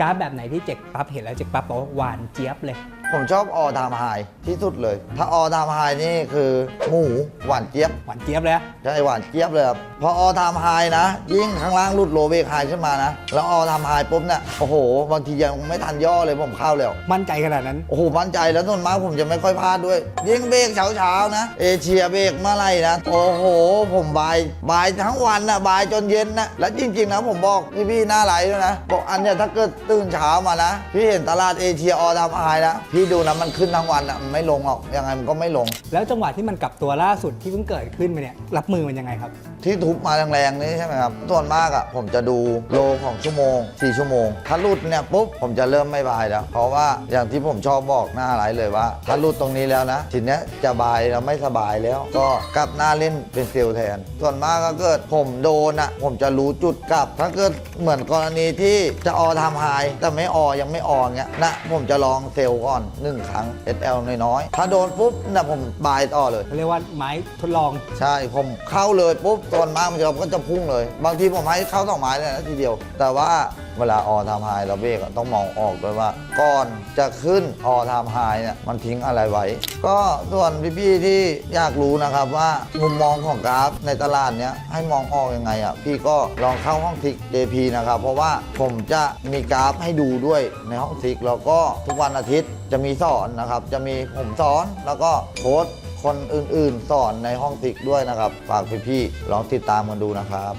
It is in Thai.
กราฟแบบไหนที่เจ็กปั๊บเห็นแล้วเจ็กปั๊บบอกว่าหวานเจี๊ยบเลย ผมชอบออทามไฮที่สุดเลย ถ้าออทามไฮนี่คือหมูหวานเจี๊ยบหวานเจี๊ยบเลยนะใช่หวานเจี๊ยบเลยครับพอออทามไฮนะ ยิ่งข้างล่างรุดโลเบรกไฮขึ้นมานะ แล้วออทามไฮปุ๊บเนี่ยโอ้โหบางทียังไม่ทันย่อเลยผมเข้าแล้ว มั่นใจขนาดนั้น โอ้โห มั่นใจแล้วส่วนมากผมจะไม่ค่อยพลาดด้วย ยิ่งเบรกเช้าๆนะ เอเชียเบรกเมื่อไหรนะโอ้โห ผมบายบายทั้งวันนะบายจนเย็นนะแล้วจริงๆนะผมบอกพี่ๆหน้าไหลด้วยนะบอกอันเนี้ยถ้าเกิดตื่นเช้ามานะพี่เห็นตลาดเอเชียออดามไฮนะพี่ดูนะมันขึ้นทั้งวันนะมันไม่ลงหรอกยังไงมันก็ไม่ลง แล้วจังหวะที่มันกลับตัวล่าสุดที่เพิ่งเกิดขึ้นมาเนี่ยรับมือมันยังไงครับ ที่ทุบมาแรงๆนี่ใช่ไหมครับส่วนมากอะผมจะดูโลของชั่วโมง 4 ชั่วโมง ถ้าหลุดเนี่ยปุ๊บผมจะเริ่มไม่บายแล้ว เพราะว่าอย่างที่ผมชอบบอกหน้าไหลเลยว่า ถ้าหลุดตรงนี้แล้วนะทีเนี้ยจะบายแล้วไม่สบายแล้ว ก็กลับหน้าเล่นเป็นเซลล์แทน ส่วนมากก็เกิดผมโดนอะผมจะรู้จุดกลับ ถ้าเกิดเหมือนกรณีที่จะออทำไฮแต่ไม่ออยังไม่ออเงี้ยนะผมจะลองเซลล์ก่อนหนึ่งครั้ง SL น้อยๆ ถ้าโดนปุ๊บนะผมบายต่อเลยเขาเรียกว่าไม้ทดลองใช่ผมเข้าเลยปุ๊บตอนมากมันจะก็จะพุ่งเลย บางทีผมให้เข้าสองไม้เลยนะทีเดียว แต่ว่า เวลาออทำไฮเราเบรกอะต้องมองออกด้วยว่าก่อนจะขึ้นออทำไฮเนี่ยมันทิ้งอะไรไว้ ก็ส่วนพี่ๆที่อยากรู้นะครับว่ามุมมองของกราฟในตลาดเนี้ยให้มองออกยังไงอะพี่ก็ลองเข้าห้องทิก JP นะครับ เพราะว่าผมจะมีกราฟให้ดูด้วยในห้องทิก แล้วก็ทุกวันอาทิตย์จะมีสอนนะครับ จะมีผมสอนแล้วก็โค้ดคนอื่นๆ สอนในห้องติกด้วยนะครับ ฝากพี่ๆลองติดตามกันดูนะครับ